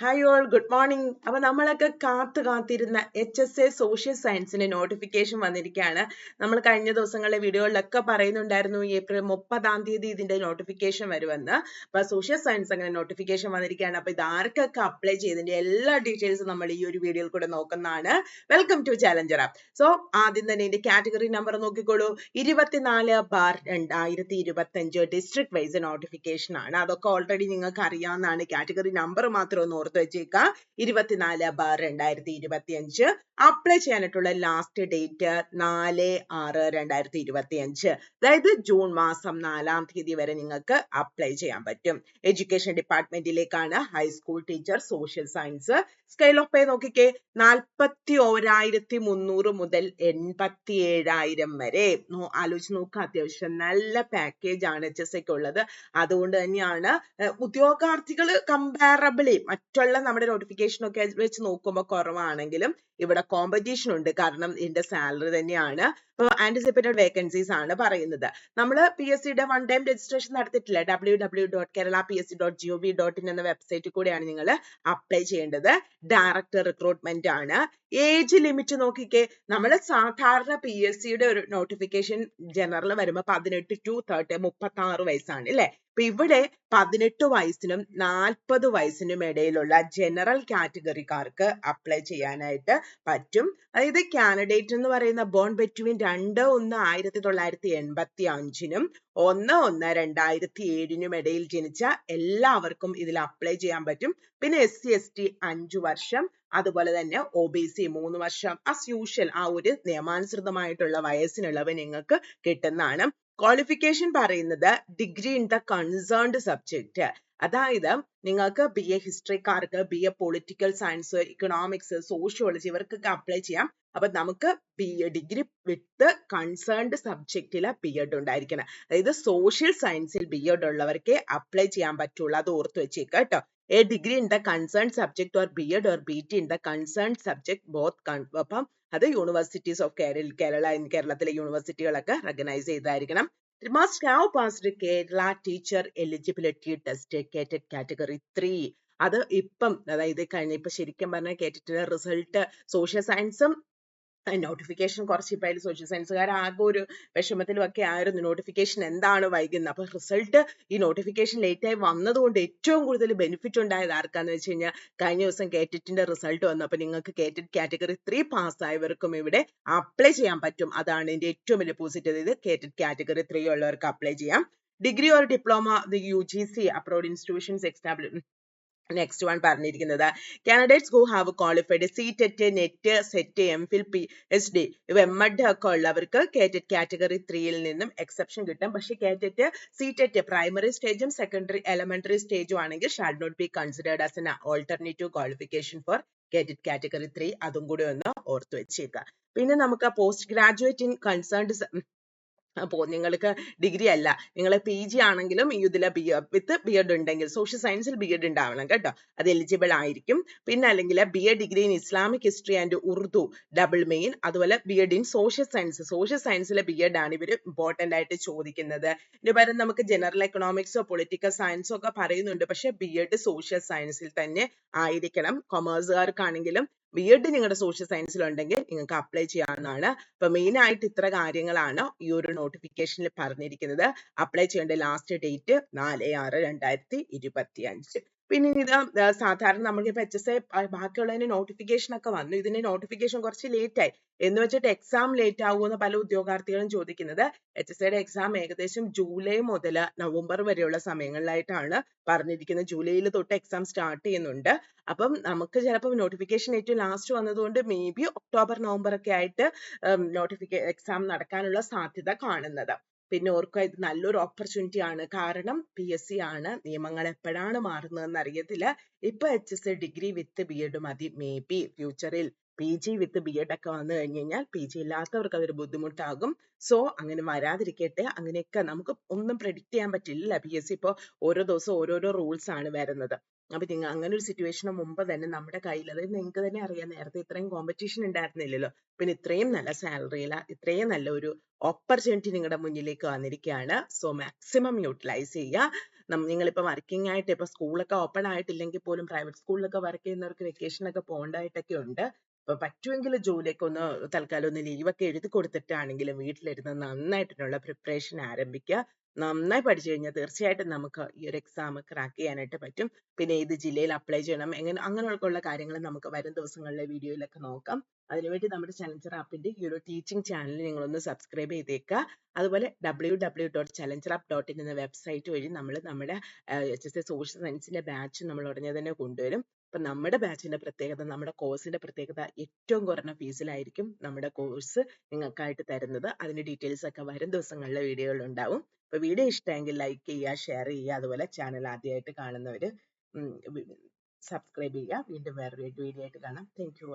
Hi all good morning അപ്പൊ നമ്മളൊക്കെ കാത്തു കാത്തിരുന്ന എച്ച് എസ് എ സോഷ്യൽ സയൻസിന്റെ നോട്ടിഫിക്കേഷൻ വന്നിരിക്കുകയാണ്. നമ്മൾ കഴിഞ്ഞ ദിവസങ്ങളിലെ വീഡിയോകളിലൊക്കെ പറയുന്നുണ്ടായിരുന്നു ഏപ്രിൽ മുപ്പതാം തീയതി ഇതിന്റെ നോട്ടിഫിക്കേഷൻ വരുമെന്ന്. അപ്പൊ സോഷ്യൽ സയൻസ് അങ്ങനെ നോട്ടിഫിക്കേഷൻ വന്നിരിക്കുകയാണ്. അപ്പൊ ഇത് ആർക്കൊക്കെ അപ്ലൈ ചെയ്തതിന്റെ എല്ലാ ഡീറ്റെയിൽസും നമ്മൾ ഈ ഒരു വീഡിയോയിൽ കൂടെ നോക്കുന്നതാണ്. വെൽക്കം ടു ചാലഞ്ചർ സോ ആദ്യം തന്നെ ഇതിന്റെ കാറ്റഗറി നമ്പർ നോക്കിക്കോളൂ. ഇരുപത്തിനാല് ബാർ രണ്ടായിരത്തി ഇരുപത്തി അഞ്ച് ഡിസ്ട്രിക്ട് വൈസ് നോട്ടിഫിക്കേഷൻ ആണ്. അതൊക്കെ ഓൾറെഡി നിങ്ങൾക്ക് അറിയാവുന്നതാണ്. കാറ്റഗറി നമ്പർ മാത്രം ഒന്ന് ഓർത്ത് വെച്ചേക്കുക ഇരുപത്തിനാല് ബാർ രണ്ടായിരത്തി ഇരുപത്തി അഞ്ച് അപ്ലൈ ചെയ്യാനായിട്ടുള്ള ലാസ്റ്റ് ഡേറ്റ് നാല് ആറ് രണ്ടായിരത്തി ഇരുപത്തി അഞ്ച് അതായത് ജൂൺ മാസം നാലാം തീയതി വരെ നിങ്ങൾക്ക് അപ്ലൈ ചെയ്യാൻ പറ്റും. Education ഡിപ്പാർട്ട്മെന്റിലേക്കാണ് high school teacher social science scale of pay നോക്കിക്കേ നാൽപ്പത്തി ഓരായിരത്തി മുന്നൂറ് മുതൽ എൺപത്തി ഏഴായിരം വരെ ആലോചിച്ച് നോക്കുക അത്യാവശ്യം നല്ല പാക്കേജ് ആണ് എച്ച് എസ് ഉള്ളത്. അതുകൊണ്ട് തന്നെയാണ് ഉദ്യോഗാർത്ഥികൾ കമ്പാരബിളി മറ്റുള്ള നമ്മുടെ നോട്ടിഫിക്കേഷൻ ഒക്കെ വെച്ച് നോക്കുമ്പോൾ കുറവാണെങ്കിലും ഇവിടെ കോമ്പറ്റീഷൻ ഉണ്ട്. കാരണം ഇതിന്റെ സാലറി തന്നെയാണ്. ഇപ്പോൾ ആന്റിസിപ്പേറ്റഡ് വേക്കൻസീസ് ആണ് പറയുന്നത്. നമ്മൾ പി എസ് സിയുടെ വൺ ടൈം രജിസ്ട്രേഷൻ നടത്തിയിട്ടില്ല? W W dot Kerala P S C dot G O V dot in എന്ന വെബ്സൈറ്റിൽ കൂടെയാണ് നിങ്ങൾ അപ്ലൈ ചെയ്യേണ്ടത്. ഡയറക്ടർ റിക്രൂട്ട്മെന്റ് ആണ്. ഏജ് ലിമിറ്റ് നോക്കിക്കേ നമ്മൾ സാധാരണ പി എസ് സിയുടെ ഒരു നോട്ടിഫിക്കേഷൻ ജനറൽ വരുമ്പോൾ പതിനെട്ട് ടു തേർട്ടി മുപ്പത്തി ആറ് വയസ്സാണ് അല്ലേ അപ്പൊ ഇവിടെ പതിനെട്ട് വയസ്സിനും നാൽപ്പത് വയസ്സിനും ഇടയിലുള്ള ജനറൽ കാറ്റഗറിക്കാർക്ക് അപ്ലൈ ചെയ്യാനായിട്ട് പറ്റും. അതായത് കാൻഡിഡേറ്റ് എന്ന് പറയുന്ന ബോൺ ബെറ്റ്വീൻ രണ്ട് ഒന്ന് ആയിരത്തി തൊള്ളായിരത്തി എൺപത്തി അഞ്ചിനും ഒന്ന് ഒന്ന് രണ്ടായിരത്തി ഏഴിനും ഇടയിൽ ജനിച്ച എല്ലാവർക്കും ഇതിൽ അപ്ലൈ ചെയ്യാൻ പറ്റും. പിന്നെ എസ് സി എസ് ടി അഞ്ചു വർഷം അതുപോലെ തന്നെ ഒ ബി സി മൂന്ന് വർഷം അസ് യൂഷ്വൽ ആ ഒരു നിയമാനുസൃതമായിട്ടുള്ള വയസ്സിനുള്ളവ നിങ്ങൾക്ക് കിട്ടുന്നതാണ്. ക്വാളിഫിക്കേഷൻ പറയുന്നത് degree in the concerned subject അതായത് നിങ്ങൾക്ക് B A ഹിസ്റ്ററിക്കാർക്ക് B A political science economics sociology ഇവർക്കൊക്കെ അപ്ലൈ ചെയ്യാം. അപ്പൊ നമുക്ക് B A degree with concerned സബ്ജക്റ്റിലെ B Ed ഉണ്ടായിരിക്കണം. അതായത് സോഷ്യൽ സയൻസിൽ ബി എഡ് ഉള്ളവർക്കേ അപ്ലൈ ചെയ്യാൻ പറ്റുള്ളൂ. അത് ഓർത്ത് വെച്ചേക്കുക കേട്ടോ. A degree in the concern subject or B Ed or B T in the concern subject both അപ്പം അത് യൂണിവേഴ്സിറ്റീസ് ഓഫ് കേരള കേരള കേരളത്തിലെ യൂണിവേഴ്സിറ്റികളൊക്കെ recognise ചെയ്തായിരിക്കണം. Must have passed passed Kerala teacher eligibility test category 3 അത് ഇപ്പം അതായത് കഴിഞ്ഞ ഇപ്പൊ ശരിക്കും പറഞ്ഞാൽ കേട്ടിട്ട് റിസൾട്ട് സോഷ്യൽ സയൻസും നോട്ടിഫിക്കേഷൻ കുറച്ച് ഇപ്പോഴും സോഷ്യൽ സയൻസുകാർ ആകെ ഒരു വിഷമത്തിലും ഒക്കെ ആയിരുന്നു. നോട്ടിഫിക്കേഷൻ എന്താണ് വൈകുന്നത്? അപ്പൊ റിസൾട്ട് ഈ നോട്ടിഫിക്കേഷൻ ലേറ്റ് ആയി വന്നതുകൊണ്ട് ഏറ്റവും കൂടുതൽ ബെനിഫിറ്റ് ഉണ്ടായത് ആർക്കാന്ന് വെച്ച് കഴിഞ്ഞാൽ കഴിഞ്ഞ ദിവസം കേറ്ററ്റിന്റെ റിസൾട്ട് വന്നു അപ്പൊ നിങ്ങൾക്ക് കേറ്റിറ്റ് കാറ്റഗറി ത്രീ പാസ് ആയവർക്കും ഇവിടെ അപ്ലൈ ചെയ്യാൻ പറ്റും. അതാണ് ഇതിന്റെ ഏറ്റവും വലിയ പോസിറ്റീവ് ഇത് കേറ്റിറ്റ് കാറ്റഗറി ത്രീ ഉള്ളവർക്ക് അപ്ലൈ ചെയ്യാം. Degree or diploma the U G C approved institutions exactly next one പറഞ്ഞിരിക്കുന്നത്. Candidates who have qualified C TET NET SET M Phil P H D ഇവ എം എഡ് ഒക്കെ ഉള്ളവർക്ക് KTET category ത്രീയിൽ നിന്നും exception കിട്ടും. പക്ഷെ KTET C TET primary സ്റ്റേജും secondary elementary സ്റ്റേജും ആണെങ്കിൽ shall not be considered as an alternative qualification for KTET category three അതും കൂടി ഒന്ന് ഓർത്തു വെച്ചേക്കുക പിന്നെ നമുക്ക് പോസ്റ്റ് ഗ്രാജുവേറ്റ് ഇൻ കൺസേൺഡ് അപ്പോൾ നിങ്ങൾക്ക് ഡിഗ്രി അല്ല. നിങ്ങൾ പി ജി ആണെങ്കിലും ഇതിലെ ബി വിത്ത് ബി എഡ് ഉണ്ടെങ്കിൽ സോഷ്യൽ സയൻസിൽ ബി എഡ് ഉണ്ടാവണം കേട്ടോ. അത് എലിജിബിൾ ആയിരിക്കും. പിന്നെ അല്ലെങ്കിൽ B A degree in Islamic history and Urdu double main അതുപോലെ B Ed in social science social സയൻസിലെ B Ed ആണ് ഇവർ ഇമ്പോർട്ടന്റ് ആയിട്ട് ചോദിക്കുന്നത്. ഇതിന് പകരം നമുക്ക് ജനറൽ എക്കണോമിക്സോ പൊളിറ്റിക്കൽ സയൻസോ ഒക്കെ പറയുന്നുണ്ട്. പക്ഷേ ബി എഡ് സോഷ്യൽ സയൻസിൽ തന്നെ ആയിരിക്കണം. കൊമേഴ്സുകാർക്കാണെങ്കിലും ബി എഡ് നിങ്ങളുടെ സോഷ്യൽ സയൻസിൽ ഉണ്ടെങ്കിൽ നിങ്ങൾക്ക് അപ്ലൈ ചെയ്യാവുന്നതാണ്. അപ്പൊ മെയിൻ ആയിട്ട് ഇത്ര കാര്യങ്ങളാണ് ഈ ഒരു നോട്ടിഫിക്കേഷനിൽ പറഞ്ഞിരിക്കുന്നത്. അപ്ലൈ ചെയ്യേണ്ട ലാസ്റ്റ് ഡേറ്റ് നാല് ആറ് രണ്ടായിരത്തി ഇരുപത്തി അഞ്ച് പിന്നെ ഇത് സാധാരണ നമുക്ക് ഇപ്പൊ എച്ച് എസ് എ ബാക്കിയുള്ളതിന് നോട്ടിഫിക്കേഷൻ ഒക്കെ വന്നു. ഇതിന്റെ നോട്ടിഫിക്കേഷൻ കുറച്ച് ലേറ്റ് ആയി. എന്ന് വെച്ചിട്ട് എക്സാം ലേറ്റ് ആകുമെന്ന് പല ഉദ്യോഗാർത്ഥികളും ചോദിക്കുന്നത്. എച്ച് എസ് എയുടെ എക്സാം ഏകദേശം ജൂലൈ മുതൽ നവംബർ വരെയുള്ള സമയങ്ങളിലായിട്ടാണ് പറഞ്ഞിരിക്കുന്നത്. ജൂലൈയിൽ തൊട്ട് എക്സാം സ്റ്റാർട്ട് ചെയ്യുന്നുണ്ട്. അപ്പം നമുക്ക് ചിലപ്പോൾ നോട്ടിഫിക്കേഷൻ ഏറ്റവും ലാസ്റ്റ് വന്നതുകൊണ്ട് മേ ബി ഒക്ടോബർ നവംബർ ഒക്കെ ആയിട്ട് നോട്ടിഫിക്കേ എക്സാം നടക്കാനുള്ള സാധ്യത കാണുന്നത്. പിന്നെ ഓർക്കുക ഇത് നല്ലൊരു ഓപ്പർച്യൂണിറ്റി ആണ്. കാരണം പി എസ് സി ആണ് നിയമങ്ങൾ എപ്പോഴാണ് മാറുന്നതെന്ന് അറിയത്തില്ല. ഇപ്പൊ H S degree with B Ed മതി. മേ ബി ഫ്യൂച്ചറിൽ P G with B Ed ഒക്കെ വന്നു കഴിഞ്ഞ് കഴിഞ്ഞാൽ പി ജി ഇല്ലാത്തവർക്ക് അതൊരു ബുദ്ധിമുട്ടാകും. സോ അങ്ങനെ വരാതിരിക്കട്ടെ. അങ്ങനെയൊക്കെ നമുക്ക് ഒന്നും പ്രെഡിക്റ്റ് ചെയ്യാൻ പറ്റില്ല പി എസ് സി ഇപ്പോൾ ഓരോ ദിവസവും ഓരോരോ റൂൾസ് ആണ് വരുന്നത്. അപ്പൊ നിങ്ങൾ അങ്ങനെ ഒരു സിറ്റുവേഷന് മുമ്പ് തന്നെ നമ്മുടെ കയ്യിൽ അതായത് നിങ്ങൾക്ക് തന്നെ അറിയാം നേരത്തെ ഇത്രയും കോമ്പറ്റീഷൻ ഉണ്ടായിരുന്നില്ലല്ലോ പിന്നെ ഇത്രയും നല്ല സാലറിയില ഇത്രയും നല്ല ഒരു ഓപ്പർച്യൂണിറ്റി നിങ്ങളുടെ മുന്നിലേക്ക് വന്നിരിക്കുകയാണ് സോ മാക്സിമം യൂട്ടിലൈസ് ചെയ്യുക നിങ്ങളിപ്പോൾ വർക്കിംഗ് ആയിട്ട് ഇപ്പോൾ സ്കൂളൊക്കെ ഓപ്പൺ ആയിട്ടില്ലെങ്കിൽ പോലും പ്രൈവറ്റ് സ്കൂളിലൊക്കെ വർക്ക് ചെയ്യുന്നവർക്ക് വെക്കേഷൻ ഒക്കെ പോകേണ്ടതായിട്ടൊക്കെ ഉണ്ട്. പറ്റുമെങ്കിൽ ജോലിയൊക്കെ ഒന്ന് തൽക്കാലം ഒന്ന് ലീവൊക്കെ എഴുതി കൊടുത്തിട്ടാണെങ്കിലും വീട്ടിലിരുന്ന് നന്നായിട്ടുള്ള പ്രിപ്പറേഷൻ ആരംഭിക്കുക. നന്നായി പഠിച്ചു കഴിഞ്ഞാൽ തീർച്ചയായിട്ടും നമുക്ക് ഈ ഒരു എക്സാം ക്രാക്ക് ചെയ്യാനായിട്ട് പറ്റും. പിന്നെ ഏത് ജില്ലയിൽ അപ്ലൈ ചെയ്യണം എങ്ങനെ അങ്ങനെയൊക്കെയുള്ള കാര്യങ്ങൾ നമുക്ക് വരും ദിവസങ്ങളിലെ വീഡിയോയിലൊക്കെ നോക്കാം. അതിനുവേണ്ടി നമ്മുടെ ചലഞ്ചർ ആപ്പിന്റെ ഈ ഒരു ടീച്ചിങ് ചാനൽ നിങ്ങളൊന്ന് സബ്സ്ക്രൈബ് ചെയ്തേക്കുക. അതുപോലെ W W dot challenger app dot in എന്ന വെബ്സൈറ്റ് വഴി നമ്മൾ നമ്മുടെ എച്ച് എസ് എ സോഷ്യൽ സയൻസിന്റെ ബാച്ച് നമ്മൾ ഉടനെ തന്നെ കൊണ്ടുവരും. അപ്പൊ നമ്മുടെ ബാച്ചിന്റെ പ്രത്യേകത നമ്മുടെ കോഴ്സിന്റെ പ്രത്യേകത ഏറ്റവും കുറഞ്ഞ ഫീസിലായിരിക്കും നമ്മുടെ കോഴ്സ് നിങ്ങൾക്കായിട്ട് തരുന്നത്. അതിന്റെ ഡീറ്റെയിൽസ് ഒക്കെ വരും ദിവസങ്ങളിലെ വീഡിയോയിൽ ഉണ്ടാവും. അപ്പൊ വീഡിയോ ഇഷ്ടമെങ്കിൽ ലൈക്ക് ചെയ്യുക ഷെയർ ചെയ്യുക അതുപോലെ ചാനൽ ആദ്യമായിട്ട് കാണുന്നവര് സബ്സ്ക്രൈബ് ചെയ്യുക. വീണ്ടും വേറൊരു വീഡിയോ ആയിട്ട് കാണാം. Thank you